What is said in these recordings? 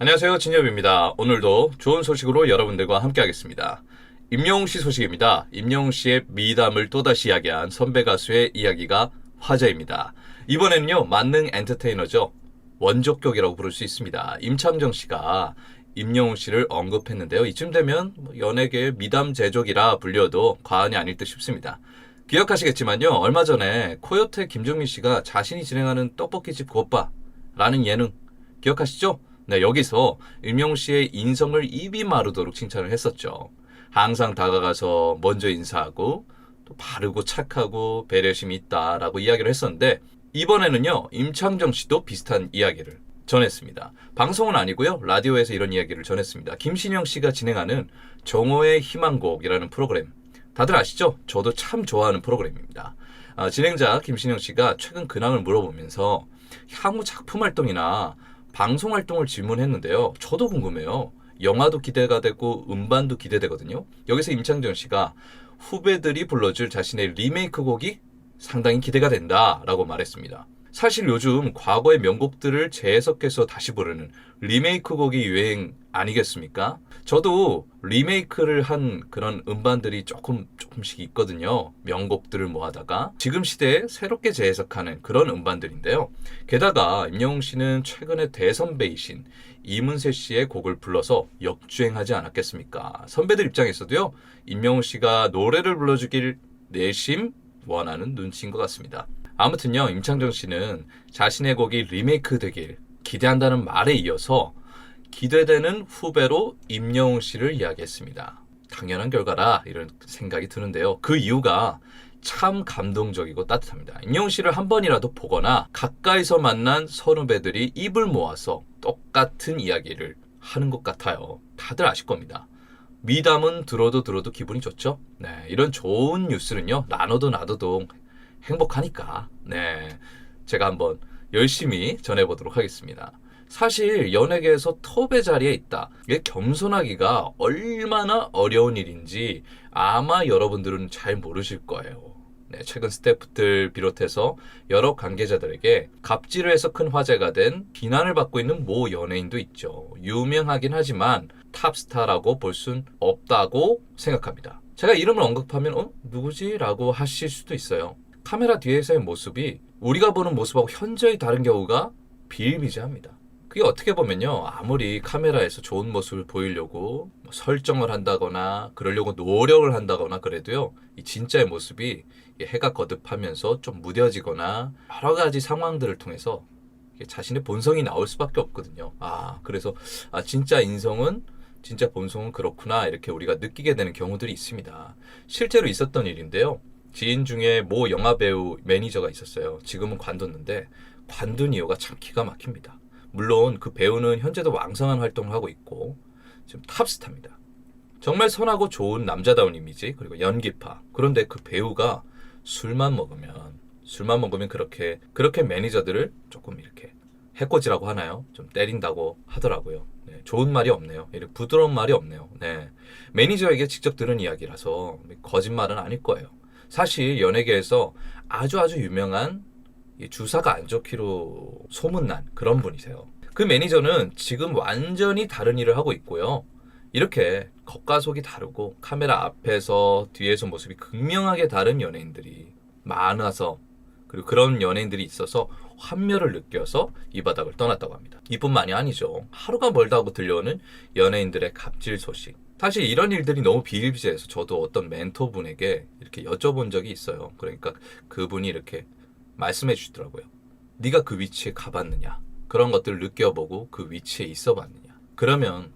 안녕하세요. 진엽입니다. 오늘도 좋은 소식으로 여러분들과 함께하겠습니다. 임영웅 씨 소식입니다. 임영웅 씨의 미담을 또다시 이야기한 선배 가수의 이야기가 화제입니다. 이번에는요, 만능 엔터테이너죠. 원조격이라고 부를 수 있습니다. 임창정 씨가 임영웅 씨를 언급했는데요. 이쯤 되면 뭐 연예계의 미담 제조기라 불려도 과언이 아닐 듯 싶습니다. 기억하시겠지만요, 얼마 전에 코요태 김종민 씨가 자신이 진행하는 떡볶이집 굿바라는 예능 기억하시죠? 네, 여기서 임영웅 씨의 인성을 입이 마르도록 칭찬을 했었죠. 항상 다가가서 먼저 인사하고 또 바르고 착하고 배려심이 있다라고 이야기를 했었는데 이번에는요 임창정 씨도 비슷한 이야기를 전했습니다. 방송은 아니고요 라디오에서 이런 이야기를 전했습니다. 김신영 씨가 진행하는 정호의 희망곡이라는 프로그램 다들 아시죠? 저도 참 좋아하는 프로그램입니다. 아, 진행자 김신영 씨가 최근 근황을 물어보면서 향후 작품 활동이나 방송 활동을 질문했는데요. 저도 궁금해요. 영화도 기대가 되고 음반도 기대되거든요. 여기서 임창정 씨가 후배들이 불러줄 자신의 리메이크 곡이 상당히 기대가 된다라고 말했습니다. 사실 요즘 과거의 명곡들을 재해석해서 다시 부르는 리메이크 곡이 유행 아니겠습니까? 저도 리메이크를 한 그런 음반들이 조금 조금씩 있거든요. 명곡들을 모아다가 지금 시대에 새롭게 재해석하는 그런 음반들인데요. 게다가 임영웅 씨는 최근에 대선배이신 이문세 씨의 곡을 불러서 역주행하지 않았겠습니까? 선배들 입장에서도요. 임영웅 씨가 노래를 불러주길 내심 원하는 눈치인 것 같습니다. 아무튼요, 임창정 씨는 자신의 곡이 리메이크 되길 기대한다는 말에 이어서 기대되는 후배로 임영웅 씨를 이야기했습니다. 당연한 결과라 이런 생각이 드는데요. 그 이유가 참 감동적이고 따뜻합니다. 임영웅 씨를 한 번이라도 보거나 가까이서 만난 선후배들이 입을 모아서 똑같은 이야기를 하는 것 같아요. 다들 아실 겁니다. 미담은 들어도 들어도 기분이 좋죠? 네, 이런 좋은 뉴스는요, 나눠도 나눠도 행복하니까, 네, 제가 한번 열심히 전해보도록 하겠습니다. 사실 연예계에서 톱의 자리에 있다. 이게 겸손하기가 얼마나 어려운 일인지 아마 여러분들은 잘 모르실 거예요. 네, 최근 스태프들 비롯해서 여러 관계자들에게 갑질을 해서 큰 화제가 된 비난을 받고 있는 모 연예인도 있죠. 유명하긴 하지만 탑스타라고 볼 순 없다고 생각합니다. 제가 이름을 언급하면 어? 누구지? 라고 하실 수도 있어요. 카메라 뒤에서의 모습이 우리가 보는 모습하고 현저히 다른 경우가 비일비재합니다. 그게 어떻게 보면요. 아무리 카메라에서 좋은 모습을 보이려고 뭐 설정을 한다거나 그러려고 노력을 한다거나 그래도요. 이 진짜의 모습이 이 해가 거듭하면서 좀 무뎌지거나 여러 가지 상황들을 통해서 자신의 본성이 나올 수밖에 없거든요. 아, 그래서 아 진짜 인성은 진짜 본성은 그렇구나 이렇게 우리가 느끼게 되는 경우들이 있습니다. 실제로 있었던 일인데요. 지인 중에 모 영화 배우 매니저가 있었어요. 지금은 관뒀는데 관둔 이유가 참 기가 막힙니다. 물론 그 배우는 현재도 왕성한 활동을 하고 있고 지금 탑스타입니다. 정말 선하고 좋은 남자다운 이미지 그리고 연기파. 그런데 그 배우가 술만 먹으면 술만 먹으면 그렇게 그렇게 매니저들을 조금 이렇게 해코지라고 하나요? 좀 때린다고 하더라고요. 네, 좋은 말이 없네요. 이렇게 부드러운 말이 없네요. 네. 매니저에게 직접 들은 이야기라서 거짓말은 아닐 거예요. 사실 연예계에서 아주 아주 유명한 이 주사가 안 좋기로 소문난 그런 분이세요. 그 매니저는 지금 완전히 다른 일을 하고 있고요. 이렇게 겉과 속이 다르고 카메라 앞에서 뒤에서 모습이 극명하게 다른 연예인들이 많아서 그리고 그런 연예인들이 있어서 환멸을 느껴서 이 바닥을 떠났다고 합니다. 이뿐만이 아니죠. 하루가 멀다 하고 들려오는 연예인들의 갑질 소식. 사실 이런 일들이 너무 비일비재해서 저도 어떤 멘토분에게 이렇게 여쭤본 적이 있어요. 그러니까 그분이 이렇게 말씀해 주시더라고요. 네가 그 위치에 가봤느냐? 그런 것들을 느껴보고 그 위치에 있어봤느냐? 그러면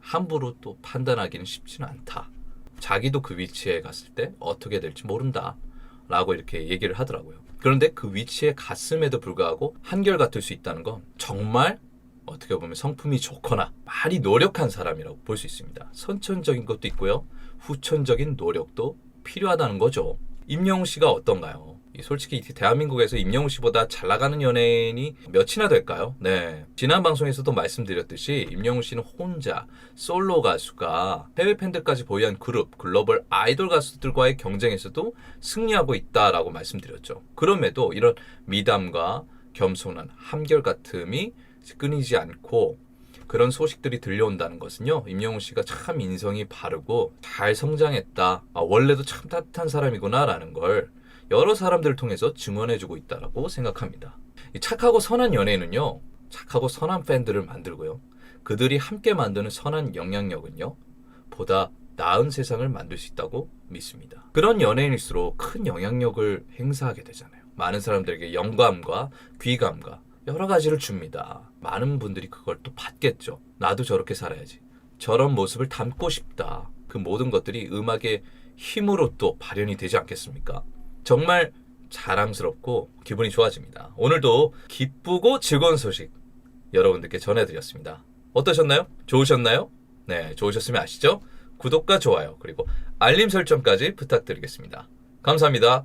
함부로 또 판단하기는 쉽지는 않다. 자기도 그 위치에 갔을 때 어떻게 될지 모른다. 라고 이렇게 얘기를 하더라고요. 그런데 그 위치에 갔음에도 불구하고 한결같을 수 있다는 건 정말 어떻게 보면 성품이 좋거나 많이 노력한 사람이라고 볼 수 있습니다. 선천적인 것도 있고요. 후천적인 노력도 필요하다는 거죠. 임영웅 씨가 어떤가요? 이 솔직히 대한민국에서 임영웅 씨보다 잘 나가는 연예인이 몇이나 될까요? 네. 지난 방송에서도 말씀드렸듯이 임영웅 씨는 혼자 솔로 가수가 해외 팬들까지 보유한 그룹 글로벌 아이돌 가수들과의 경쟁에서도 승리하고 있다라고 말씀드렸죠. 그럼에도 이런 미담과 겸손한 한결같음이 끊이지 않고 그런 소식들이 들려온다는 것은요. 임영웅 씨가 참 인성이 바르고 잘 성장했다. 아, 원래도 참 따뜻한 사람이구나라는 걸 여러 사람들을 통해서 증언해주고 있다라고 생각합니다. 이 착하고 선한 연예인은요. 착하고 선한 팬들을 만들고요. 그들이 함께 만드는 선한 영향력은요. 보다 나은 세상을 만들 수 있다고 믿습니다. 그런 연예인일수록 큰 영향력을 행사하게 되잖아요. 많은 사람들에게 영감과 귀감과 여러 가지를 줍니다. 많은 분들이 그걸 또 받겠죠. 나도 저렇게 살아야지. 저런 모습을 담고 싶다. 그 모든 것들이 음악의 힘으로 또 발현이 되지 않겠습니까? 정말 자랑스럽고 기분이 좋아집니다. 오늘도 기쁘고 즐거운 소식 여러분들께 전해드렸습니다. 어떠셨나요? 좋으셨나요? 네, 좋으셨으면 아시죠? 구독과 좋아요 그리고 알림 설정까지 부탁드리겠습니다. 감사합니다.